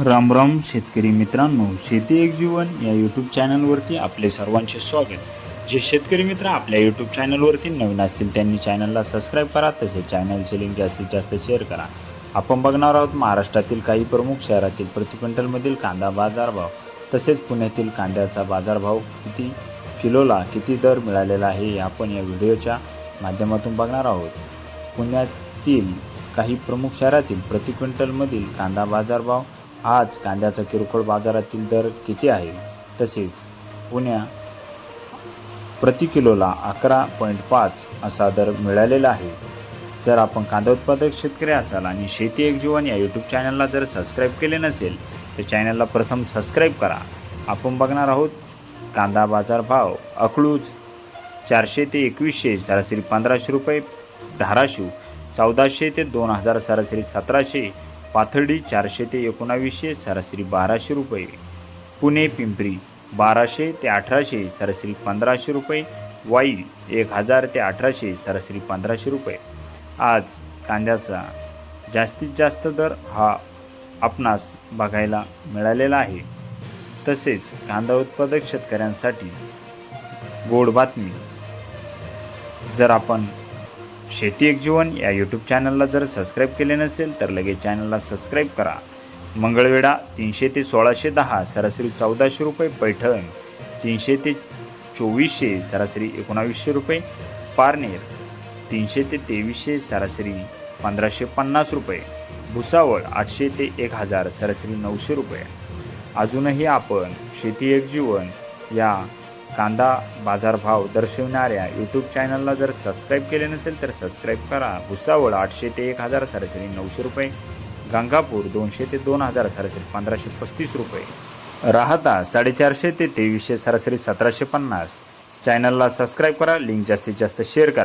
राम राम शेतकरी मित्रांनो शेती एक जीवन या यूट्यूब चॅनलवरती आपले सर्वांचे स्वागत. जे शेतकरी मित्र आपल्या यूट्यूब चॅनलवरती नवीन असतील त्यांनी चॅनलला सबस्क्राईब करा तसेच चॅनलचे लिंक जास्तीत जास्त शेअर करा. आपण बघणार आहोत महाराष्ट्रातील काही प्रमुख शहरातील प्रति क्विंटलमधील कांदा बाजारभाव. तसेच पुण्यातील कांद्याचा बाजारभाव किती किलोला किती दर मिळालेला आहे हे आपण या व्हिडिओच्या माध्यमातून बघणार आहोत. पुण्यातील काही प्रमुख शहरातील प्रति क्विंटलमधील कांदा बाजारभाव आज कांद्याचा किरकोळ बाजारातील दर किती आहे? तसेच पुण्या प्रति किलोला अकरा पॉईंट पाच असा दर मिळालेला आहे. जर आपण कांदा उत्पादक शेतकरी असाल आणि शेती एक जीवन या यूट्यूब चॅनलला जर सबस्क्राईब केले नसेल तर चॅनलला प्रथम सबस्क्राईब करा. आपण बघणार आहोत कांदा बाजार भाव अकलूज चारशे ते एकवीसशे सरासरी पंधराशे रुपये धाराशिव चौदाशे ते दोन हजार सरासरी सतराशे पाथर्डी चारशे ते एकोणावीसशे सरासरी बाराशे रुपये. पुणे पिंपरी बाराशे ते अठराशे सरासरी पंधराशे रुपये. वाई एक हजार ते अठराशे सरासरी पंधराशे रुपये. आज कांद्याचा जास्तीत जास्त दर हा आपणास बघायला मिळालेला आहे. तसेच कांदा उत्पादक शेतकऱ्यांसाठी गोड बातमी. जर आपण शेती एक जीवन या यूट्यूब चॅनलला जर सबस्क्राईब केले नसेल तर लगेच चॅनलला सबस्क्राईब करा. मंगळवेढा तीनशे ते सोळाशे दहा सरासरी चौदाशे रुपये पैठण तीनशे ते चोवीसशे सरासरी एकोणावीसशे रुपये पारनेर तीनशे ते तेवीसशे सरासरी पंधराशे पन्नास रुपये. भुसावळ आठशे ते एक हजार सरासरी नऊशे रुपये. अजूनही आपण शेती एक जीवन या कांदा बाजारभाव दर्शविणाऱ्या यूट्यूब चॅनलला जर सबस्क्राईब केले नसेल तर सबस्क्राईब करा. भुसावळ आठशे ते एक हजार सरासरी नऊशे रुपये. गंगापूर दोनशे ते दोन हजार सरासरी पंधराशे पस्तीस रुपये. राहता साडेचारशे ते तेवीसशे सरासरी सतराशे पन्नास. चॅनलला सबस्क्राईब करा. लिंक जास्तीत जास्त शेअर करा.